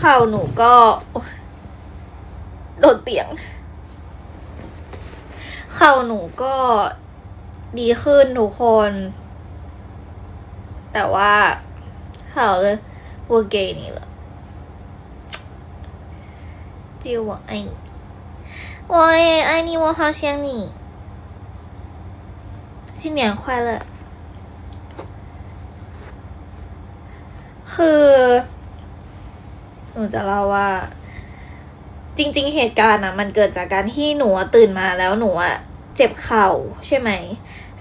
เข่าหนูก็โอ๊ยโดนเตียง เข่าหนูก็ดีขึ้นทุกคน แต่ว่า好了我给你了就我爱你我也爱你我好想你新年快乐คือ หนูจะเล่าว่า จริง ๆ เหตุการณ์อะมันเกิดจากการที่หนูตื่นมาแล้วหนูอะเจ็บเข่าใช่ไหม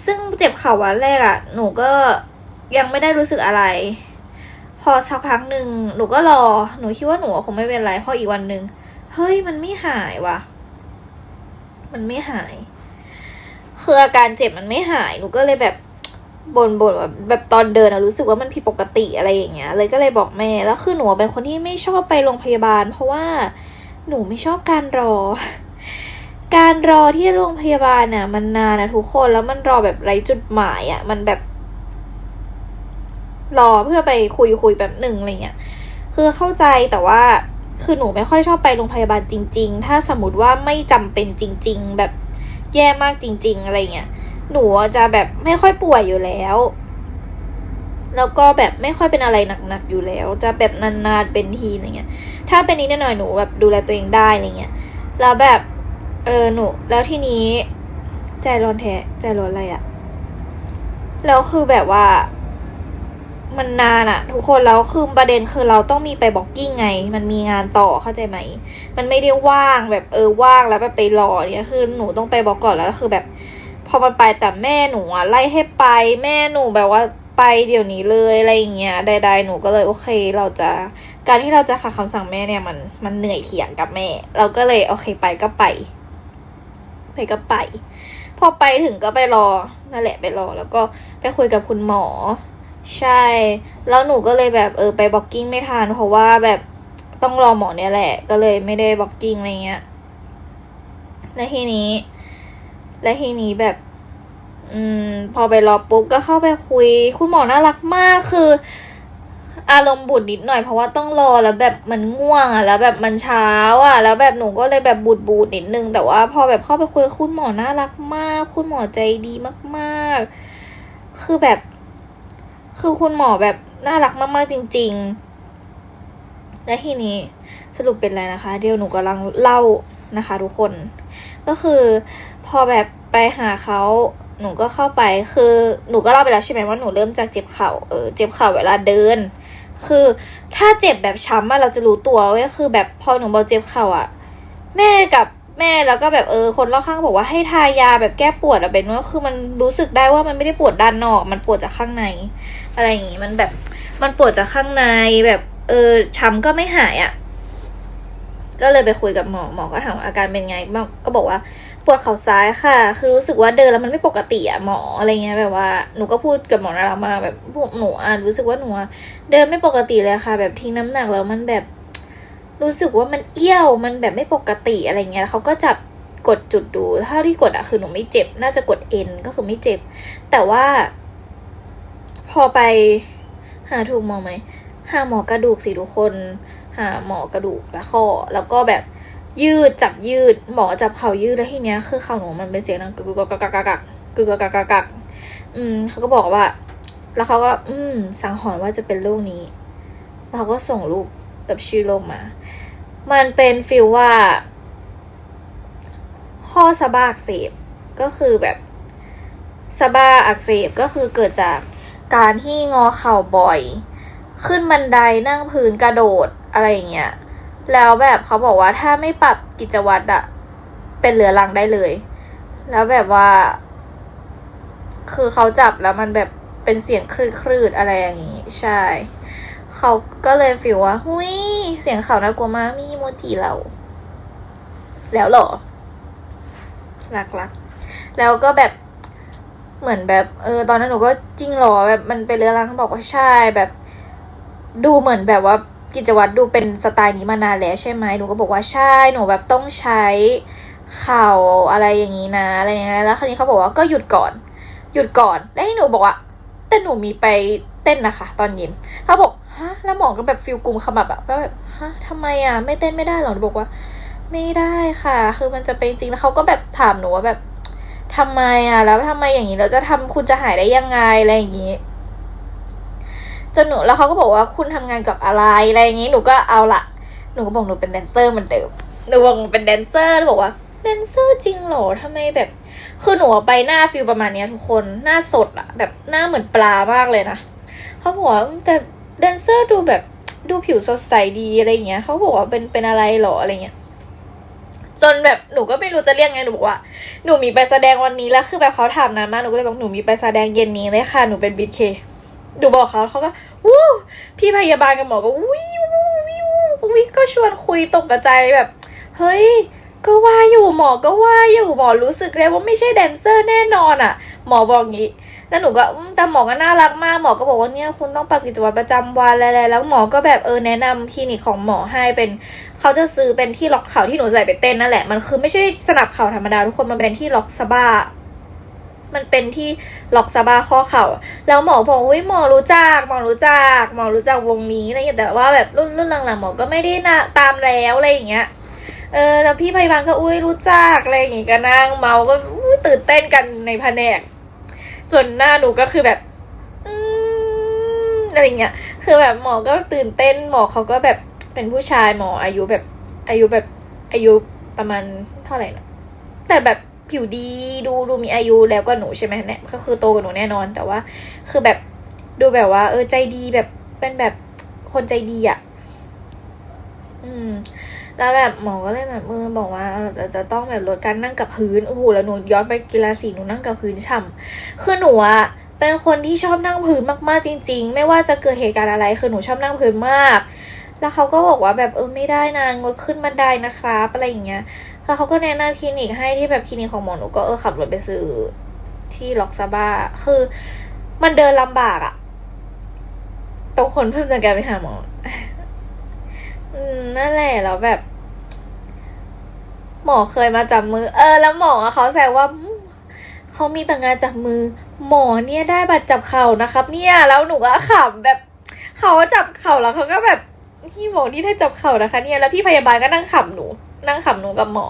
ซึ่งเจ็บเข่าวันแรกอะหนูก็ยังไม่ได้รู้สึกอะไร พอสักพักหนึ่งหนูก็รอ หนูคิดว่าหนูคงไม่เป็นไรพออีกวันหนึ่งเฮ้ยมันไม่หายว่ะ มันไม่หาย คืออาการเจ็บมันไม่หาย หนูก็เลยแบบ บ่นบ่นแบบแบบตอนเดินอะรู้สึกว่ามันผิดปกติอะไรอย่างเงี้ย เลยก็เลยบอกแม่ แล้วคือหนูเป็นคนที่ไม่ชอบไปโรงพยาบาล เพราะว่าหนูไม่ชอบการรอ การรอที่โรงพยาบาลน่ะ มันนานนะทุกคนแล้วมันรอแบบไรจุดหมายอะมันแบบ รอเพื่อไปคุยคุยแบบหนึ่งอะไรเงี้ย คือเข้าใจแต่ว่าคือหนูไม่ค่อยชอบไปโรงพยาบาลจริง ๆ ถ้าสมมติว่าไม่จำเป็นจริง ๆ แบบแย่มากจริง ๆ อะไรเงี้ย หนูจะแบบไม่ค่อยป่วยอยู่แล้ว แล้วก็แบบไม่ค่อยเป็นอะไรหนักๆอยู่แล้ว จะแบบนานๆเป็นทีอะไรเงี้ย ถ้าเป็นนี้หน่อยหนูแบบดูแลตัวเองได้อะไรเงี้ย แล้วแบบเออหนู แล้วทีนี้ ใจร้อนแท้ใจร้อนอะไรอะแล้วคือแบบว่ามันนานอะทุกคนแล้วคือประเด็นคือเราต้องมีไปบล็อกกิ้งไง มันมีงานต่อเข้าใจไหม มันไม่ได้ว่างแบบเออว่างแล้วแบบไปรอเนี่ยคือหนูต้องไปบล็อกก่อนแล้วคือแบบ พอมันไปแต่แม่หนูอะไล่ให้ไปแม่หนูแบบว่าไปเดี๋ยวนี้เลยอะไรอย่างเงี้ยใดๆหนูก็เลยโอเค เราจะ การที่เราจะขัดคำสั่งแม่เนี่ยมันมันเหนื่อยเถียงกับแม่ เราก็เลยโอเคไปก็ไป ไปก็ไป พอไปถึงก็ไปรอนั่นแหละไปรอ แล้วก็ไปคุยกับคุณหมอ ใช่ แล้วหนูก็เลยแบบเออไปบล็อกกิ้งไม่ทันเพราะว่าแบบต้องรอหมอเนี่ยแหละ ก็เลยไม่ได้บล็อกกิ้งอะไรเงี้ยและทีนี้ และทีนี้แบบ อืม พอไปรอปุ๊บก็เข้าไปคุย คุณหมอน่ารักมากคือ อารมณ์บุดนิดหน่อยเพราะว่าต้องรอแล้วแบบมันง่วงอะ แล้วแบบมันเช้าอะ แล้วแบบหนูก็เลยแบบบูดบูดนิดนึง แต่ว่าพอแบบเข้าไปคุยคุณหมอน่ารักมาก คุณหมอใจดีมาก ๆ คือแบบ คือคุณหมอแบบน่ารักมากๆจริง ๆ และทีนี้สรุปเป็นอะไรนะคะ เดี๋ยวหนูกำลังเล่า นะคะทุกคน ก็คือพอแบบไปหาเขาหนูก็เข้าไปคือหนูก็เล่าไปแล้วใช่ไหมว่าหนูเริ่มจากเจ็บเข่าเออเจ็บเข่าเวลาเดิน คือถ้าเจ็บแบบช้ำอะเราจะรู้ตัวเว้ยคือแบบพอหนูบอกเจ็บเข่าอะแม่กับแม่แล้วก็แบบเออคนรอบข้างบอกว่าให้ทายาแบบแก้ปวดอะเป็นว่าคือมันรู้สึกได้ว่ามันไม่ได้ปวดด้านนอก มันปวดจากข้างใน อะไรอย่างงี้มันแบบมันปวดจากข้างในแบบเออช้ำก็ไม่หายอะ่ะ ก็เลยไปคุยกับหมอหมอก็ถามว่าอาการเป็นไงบ้างก็บอกว่าปวดเข่าซ้ายค่ะ คือรู้สึกว่าเดินแล้วมันไม่ปกติอะหมออะไรเงี้ยแบบว่าหนูก็พูดกับหมอนารามาแบบพวกหนูอะรู้สึกว่าหนูเดินไม่ปกติเลยค่ะ แบบทิ้งน้ำหนักแล้วมันแบบรู้สึกว่ามันเอี้ยวมันแบบไม่ปกติอะไรเงี้ยเขาก็จับกดจุดดูเท่าที่กดอะคือหนูไม่เจ็บ น่าจะกดเอ็นก็คือไม่เจ็บ แต่ว่า พอไปหาถูกหมอไหมหาหมอกระดูกสิทุกคน หาหมอกระดูกและข้อ แล้วก็แบบยืดจับยืดหมอจับเข่ายืดแล้วทีเนี้ยคือเข่าหนูมันเป็นเสียงดังกึกกึกกักกักกักกักกึกกักกักกักกักอืมเขาก็บอกว่า แล้วเขาก็ อืม สังหรณ์ว่าจะเป็นโรคนี้ เราก็ส่งรูปกับชื่อโรคมา มันเป็นฟิลว่า ข้อสะบ้าอักเสบก็คือแบบสะบ้าอักเสบก็คือเกิดจากการที่งอเข่าบ่อย ขึ้นบันไดนั่งพื้นกระโดด อะไรอย่างเงี้ย แล้วแบบเขาบอกว่าถ้าไม่ปรับกิจวัตรอะเป็นเหลือรังได้เลย แล้วแบบว่า คือเขาจับแล้วมันแบบเป็นเสียงคลืดคลืดๆอะไรอย่างงี้ ใช่ เขาก็เลยฟีลว่าหุยเสียงเขาน่ากลัวมากมีโมจิเรา แล้วหรอรักรักแล้วก็แบบเหมือนแบบ เออ ตอนนั้นหนูก็จริงหรอแบบมันเป็นเรือรังบอกว่าใช่แบบ ดูเหมือนแบบว่า กิจวัตรดูเป็นสไตล์นี้มานานแล้วใช่ไหมหนูก็บอกว่าใช่หนูแบบต้องใช้เข่าอะไรอย่างนี้นะอะไรอย่างเงี้ยแล้วคราวนี้เขาบอกว่าก็หยุดก่อน หยุดก่อนแล้วให้หนูบอกว่าแต่หนูมีไปเต้นนะคะ ตอนเย็นเขาบอกฮะแล้วหมอก็แบบฟิลกุมขมับอะแบบฮะทำไมอะไม่เต้นไม่ได้หรอหนูบอกว่า ไม่ได้ค่ะ คือมันจะเป็นจริงแล้วเขาก็แบบถามหนูว่าแบบทำไมอะแล้วทำไมอย่างนี้เราจะทำคุณจะหายได้ยังไงอะไรอย่างนี้ จนหนูแล้วเขาก็บอกว่าคุณทำงานกับอะไรอะไรอย่างนี้หนูก็เอาละหนูก็บอกหนูเป็นแดนเซอร์เหมือนเดิมหนูบอกหนูเป็นแดนเซอร์แล้วบอกว่าแดนเซอร์จริงเหรอทำไมแบบ คือหนูไปหน้าฟิลประมาณเนี้ยทุกคนหน้าสดอะแบบหน้าเหมือนปลามากเลยนะเขาบอกว่าแต่แดนเซอร์ดูแบบดูผิวสดใสดีอะไรเงี้ยเขาบอกว่าเป็นเป็นอะไรเหรออะไรเงี้ยจนแบบหนูก็ไม่รู้จะเรียกไงหนูบอกว่าหนูมีไปแสดงวันนี้แล้วคือแบบเขาถามนานมากหนูก็เลยบอกหนูมีไปแสดงเย็นนี้เลยค่ะหนูเป็นบีเค หนูบอกเขาเขาก็วู้พี่พยาบาลกับหมอก็วิววิววิววิก็ชวนคุยตกกระจายแบบ เฮ้ย ก็ว่าอยู่หมอก็ว่าอยู่หมอรู้สึกเลยว่าไม่ใช่แดนเซอร์แน่นอนอะ หมอบอกงี้แล้วหนูก็แต่หมอก็น่ารักมากหมอก็บอกว่าเนี่ยคุณต้องปรับกิจวัตรประจำวันอะไรๆแล้วหมอก็แบบเออแนะนำคลินิกของหมอให้เป็นเขาจะซื้อเป็นที่ล็อกเข่าที่หนูใส่ไปเต้นนั่นแหละมันคือไม่ใช่สนับเข่าธรรมดาทุกคนมันเป็นที่ล็อกสะบ้า มันเป็นที่ล็อกสะบ้าข้อเข่า แล้วหมอบอกอุ้ยหมอรู้จักหมอรู้จักหมอรู้จักวงนี้อะไรอย่างเงี้ยแต่ว่าแบบรุ่นรุ่นหลังๆหมอก็ไม่ได้นะตามแล้วอะไรอย่างเงี้ยเออแล้วพี่พยาบาลก็อุ้ยรู้จักอะไรอย่างงี้ก็นั่งเมาก็ตื่นเต้นกันในแผนกจนหน้าหนูก็คือแบบอืมอะไรเงี้ย คือแบบหมอก็ตื่นเต้นหมอเขาก็แบบเป็นผู้ชายหมออายุแบบอายุแบบอายุประมาณเท่าไหร่นะแต่แบบ ผิวดีดูดูมีอายุแล้วก็หนูใช่ไหมเนี่ยก็คือโตกว่าหนูแน่นอนแต่ว่า คือแบบดูแบบว่า เออใจดีแบบเป็นแบบคนใจดีอะ่ะ อืม แล้วแบบหมอก็เลยแบบมือบอกว่าจะจะต้องแบบลดการนั่งกับพื้นโอ้โหแล้วหนูย้อนไปกีฬาสีหนูนั่งกับพื้นฉ่ำคือหนูอะเป็นคนที่ชอบนั่งพื้นมากๆจริง ๆ ไม่ว่าจะเกิดเหตุการณ์อะไรคือหนูชอบนั่งพื้นมาก แล้วเขาก็บอกว่าแบบเออไม่ได้นะงดขึ้นบันไดนะครับอะไรอย่างเงี้ย แล้วเขาก็แนะนำคลินิกให้ที่แบบคลินิกของหมอหนูก็เออขับรถไปซื้อที่ล็อกซาบ้า คือมันเดินลำบากอะตรงคนเพิ่มจากการไปหาหมออืมนั่นแหละแล้วแบบ หมอเคยมาจับมือ เออ แล้วหมอเขาแซวว่าเขามีแต่งานจับมือ หมอเนี่ยได้บัตรจับเข่านะครับ เนี่ยแล้วหนูก็ขำแบบเขาจับเข่าแล้วเขาก็แบบพี่หมอที่ได้จับเข่านะคะ เนี่ยแล้วพี่พยาบาลก็นั่งขำหนู นั่งขำหนูกับหมอ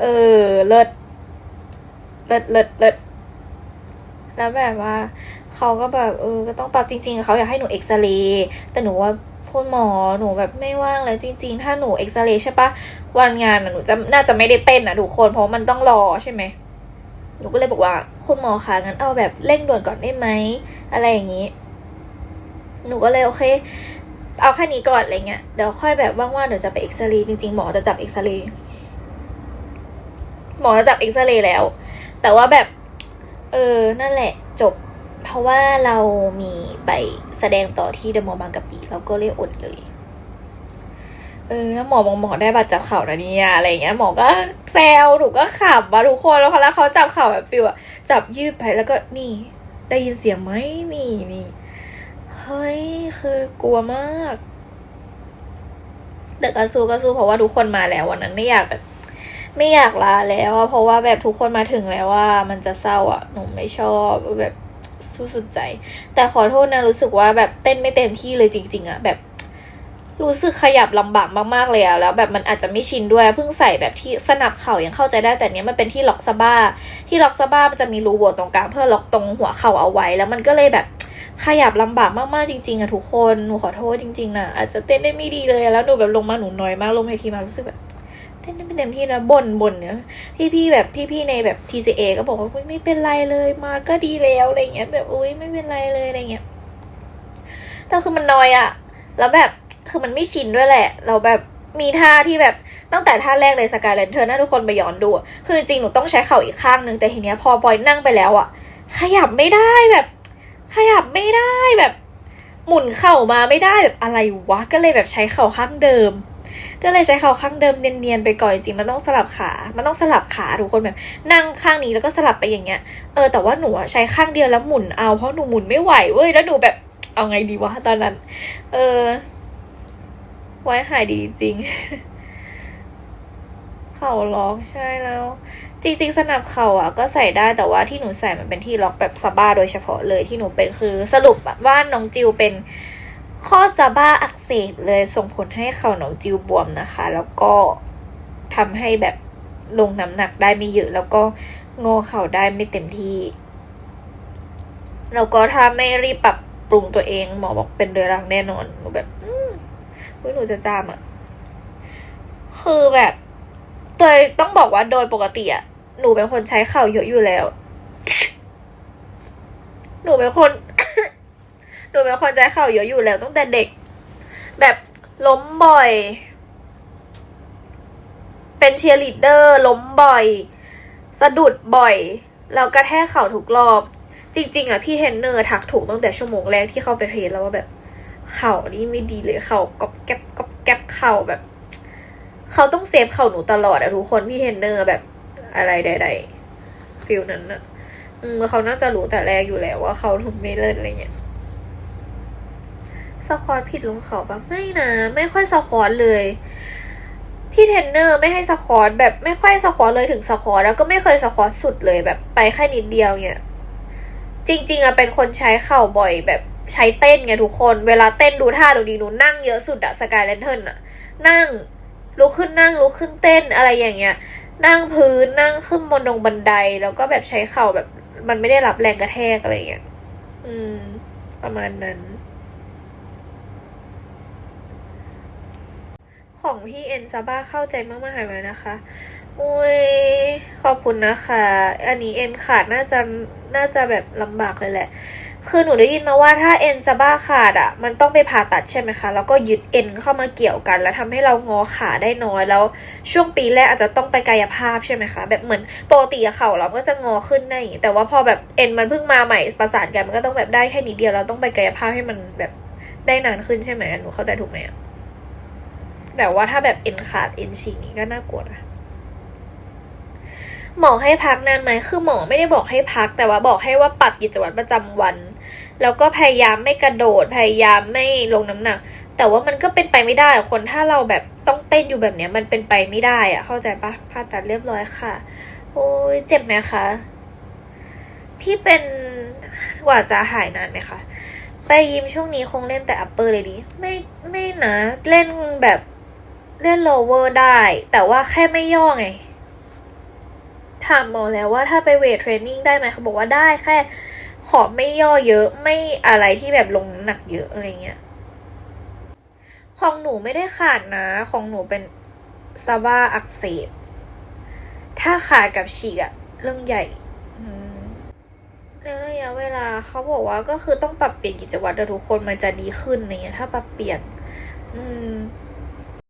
เออ เลิศ เลิศเลิศเลิศแล้วแบบว่า เขาก็แบบ เออ ก็ต้องปรับจริง ๆ เขาอยากให้หนูเอ็กซเรย์แต่หนูว่าคุณหมอหนูแบบไม่ว่างแล้วจริง ๆ ถ้าหนูเอ็กซเรย์ใช่ปะวันงานน่ะหนูจะน่าจะไม่ได้เต้นอะทุกคนเพราะมันต้องรอใช่ไหมหนูก็เลยบอกว่า คุณหมอคะงั้นเอาแบบเร่งด่วนก่อนได้ไหมอะไรอย่างนี้ หนูก็เลยโอเค เอาแค่นี้ก่อนอะไรเงี้ยเดี๋ยวค่อยแบบว่างๆเดี๋ยวจะไปเอ็กซเรย์จริงๆหมอจะจับเอ็กซเรย์หมอจะจับเอ็กซเรย์แล้ว แต่ว่าแบบ เออนั่นแหละจบ เพราะว่าเรามีไปแสดงต่อที่เดอะมอลล์บางกะปิเราก็เลยอดเลยเออแล้วหมอบอกหมอได้บัตรจับเข่านะเนี่ยอะไรเงี้ยหมอก็แซวหนูก็ขำมาทุกคนแล้วเขาแล้วเขาจับเข่าแบบฟิวอะจับยืดไปแล้วก็นี่ ได้ยินเสียงไหมนี่นี่ เฮ้ย คือกลัวมากแต่ก็สู้ก็สู้เพราะว่าทุกคนมาแล้ววันนั้นไม่อยากแบบ ไม่อยากลาแล้วอะเพราะว่าแบบทุกคนมาถึงแล้วว่า มันจะเศร้าอะหนูไม่ชอบแบบสู้สุดใจ แต่ขอโทษนะรู้สึกว่าแบบเต้นไม่เต็มที่เลยจริง ๆอะแบบ รู้สึกขยับลำบากมากๆเลยอะแล้วแบบมันอาจจะไม่ชินด้วยเพิ่งใส่แบบที่สนับเข่ายังเข้าใจได้แต่เนี้ยมันเป็นที่ล็อกซาบ้าที่ล็อกซาบ้ามันจะมีรูโหว่ตรงกลางเพื่อล็อกตรงหัวเข่าเอาไว้ แล้วมันก็เลยแบบ ขยับลำบากมากๆจริงๆอะทุกคนหนูขอโทษจริงๆนะอาจจะเต้นได้ไม่ดีเลยแล้วหนูแบบลงมาหนูน้อยมากลงเวทีมารู้สึกแบบเต้นได้ไม่เต็มที่นะบ่นบ่นเนี่ยพี่ๆแบบพี่ๆในแบบ TCA ก็บอกว่าอุ๊ยไม่เป็นไรเลยมาก็ดีแล้วอะไรเงี้ย แบบอุ้ยไม่เป็นไรเลยอะไรเงี้ยแต่คือมันน้อยอะแล้วแบบคือมันไม่ชินด้วยแหละ เราแบบมีท่าที่แบบตั้งแต่ท่าแรกเลยสกายเลนเทอร์นะทุกคนไปย้อนดูอะคือจริงๆหนูต้องใช้เข่าอีกข้างนึงแต่ทีเนี้ยพอปอยนั่งไปแล้วอะขยับไม่ได้แบบ ขยับไม่ได้แบบหมุนเข่ามาไม่ได้แบบอะไรวะก็เลยแบบใช้เข่าข้างเดิม ก็เลยใช้เข่าข้างเดิมเนียนๆไปก่อนจริงมันต้องสลับขา มันต้องสลับขาทุกคนแบบนั่งข้างนี้แล้วก็สลับไปอย่างเงี้ยเออแต่ว่าหนูใช้ข้างเดียวแล้วหมุนเอาเพราะหนูหมุนไม่ไหวเว้ยแล้วหนูแบบเอาไงดีวะตอนนั้น เออ ไว้หายดีจริง เข่าล็อกใช่แล้ว จริง ๆ สนับเข่าอะ ก็ใส่ได้แต่ว่าที่หนูใส่มันเป็นที่ล็อกแบบซาบ้าโดยเฉพาะเลยที่หนูเป็นคือสรุปว่าน้องจิวเป็นข้อซาบ้าอักเสบเลยส่งผลให้เข่าน้องจิวบวมนะคะ แล้วก็ทำให้แบบลงน้ำหนักได้ไม่เยอะแล้วก็งอเข่าได้ไม่เต็มที่ แล้วก็ถ้าไม่รีบปรับปรุงตัวเองหมอบอกเป็นเรื้อรังแน่นอนหนูแบบ อืมหนูจะจามอะ คือแบบ โดยต้องบอกว่าโดยปกติอะหนูเป็นคนใช้เข่าเยอะอยู่แล้ว หนูเป็นคน หนูเป็นคนใช้เข่าเยอะอยู่แล้วตั้งแต่เด็ก แบบล้มบ่อย เป็นเชียร์ลีดเดอร์ ล้มบ่อย สะดุดบ่อยแล้วกระแทกเข่าทุกรอบ จริง ๆอะพี่เทรนเนอร์ทักถูกตั้งแต่ชั่วโมงแรกที่เข้าไปเทรนแล้วว่าแบบ เข่านี่ไม่ดีเลยเข่ากอบแก๊บกอบแก๊บเข่าแบบ เขาต้องเซฟเข่าหนูตลอดอะทุกคนพี่เทรนเนอร์แบบอะไรใดๆฟิลนั้นอะอืมเขาน่าจะรู้แต่แรกอยู่แล้วว่าเขาถึงไม่เล่นอะไรเงี้ยสควอตผิดลงเขาปะไม่นะ ไม่ค่อยสควอตเลย พี่เทรนเนอร์ไม่ให้สควอตแบบไม่ค่อยสควอตเลยถึงสควอตแล้วก็ไม่เคยสควอตสุดเลยแบบไปแค่นิดเดียวเนี่ยจริง ๆอะเป็นคนใช้เข่าบ่อยแบบใช้เต้นไงทุกคน เวลาเต้นดูท่าดูดีหนูนั่งเยอะสุดอะสกายแลนเทิร์นอะนั่ง ลุกขึ้นนั่งลุกขึ้นเต้นอะไรอย่างเงี้ย นั่งพื้นนั่งขึ้นบนดงบันไดแล้วก็แบบใช้เข่าแบบ มันไม่ได้รับแรงกระแทกอะไรอย่างเงี้ยอืม ประมาณนั้น ของพี่เอ็นซาบ้าเข้าใจมากๆหายไปนะคะอุ้ยขอบคุณนะคะ อันนี้เอ็นขาดน่าจะน่าจะแบบลำบากเลยแหละ คือหนูได้ยินมาว่าถ้าเอ็นซาบ้าขาดอะ มันต้องไปผ่าตัดใช่ไหมคะ แล้วก็ยึดเอ็นเข้ามาเกี่ยวกัน แล้วทำให้เรางอขาได้น้อย แล้วช่วงปีแรกอาจจะต้องไปกายภาพใช่ไหมคะ แบบเหมือนปกติเข่าเราก็จะงอขึ้นได้แต่ว่าพอแบบเอ็นมันเพิ่งมาใหม่ประสานกันมันก็ต้องแบบได้แค่นิดเดียวเราต้องไปกายภาพให้มันแบบได้นานขึ้นใช่ไหมหนูเข้าใจถูกไหมอะแต่ว่าถ้าแบบเอ็นขาดเอ็นฉีกนี้ก็น่ากลัวนะหมอให้พักนานไหมคือหมอไม่ได้บอกให้พัก แต่ว่าบอกให้ว่าปรับกิจวัตรประจำวัน แล้วก็พยายามไม่กระโดดพยายามไม่ลงน้ำหนัก แต่ว่ามันก็เป็นไปไม่ได้คนถ้าเราแบบต้องเต้นอยู่แบบเนี้ยมันเป็นไปไม่ได้อะเข้าใจปะผ่าตัดเรียบร้อยค่ะ โอ้ยเจ็บไหมคะ พี่เป็นกว่าจะหายนานไหมคะไปยิมช่วงนี้คงเล่นแต่ upper เลยดิไม่ไม่นะ เล่นแบบเล่น lower ได้ แต่ว่าแค่ไม่ย่อไง ถามหมอแล้วว่าถ้าไปเวทเทรนนิ่งได้ไหมเขาบอกว่าได้แค่ ขอไม่ย่อเยอะไม่อะไรที่แบบลงหนักเยอะอะไรเงี้ย ของหนูไม่ได้ขาดนะ ของหนูเป็นซาบ้าอักเสบ ถ้าขาดกับฉีกอะเรื่องใหญ่อืมแล้วระยะเวลาเขาบอกว่าก็คือต้องปรับเปลี่ยนกิจวัตรอะทุกคนมันจะดีขึ้นอะไรเงี้ยถ้าปรับเปลี่ยน อืม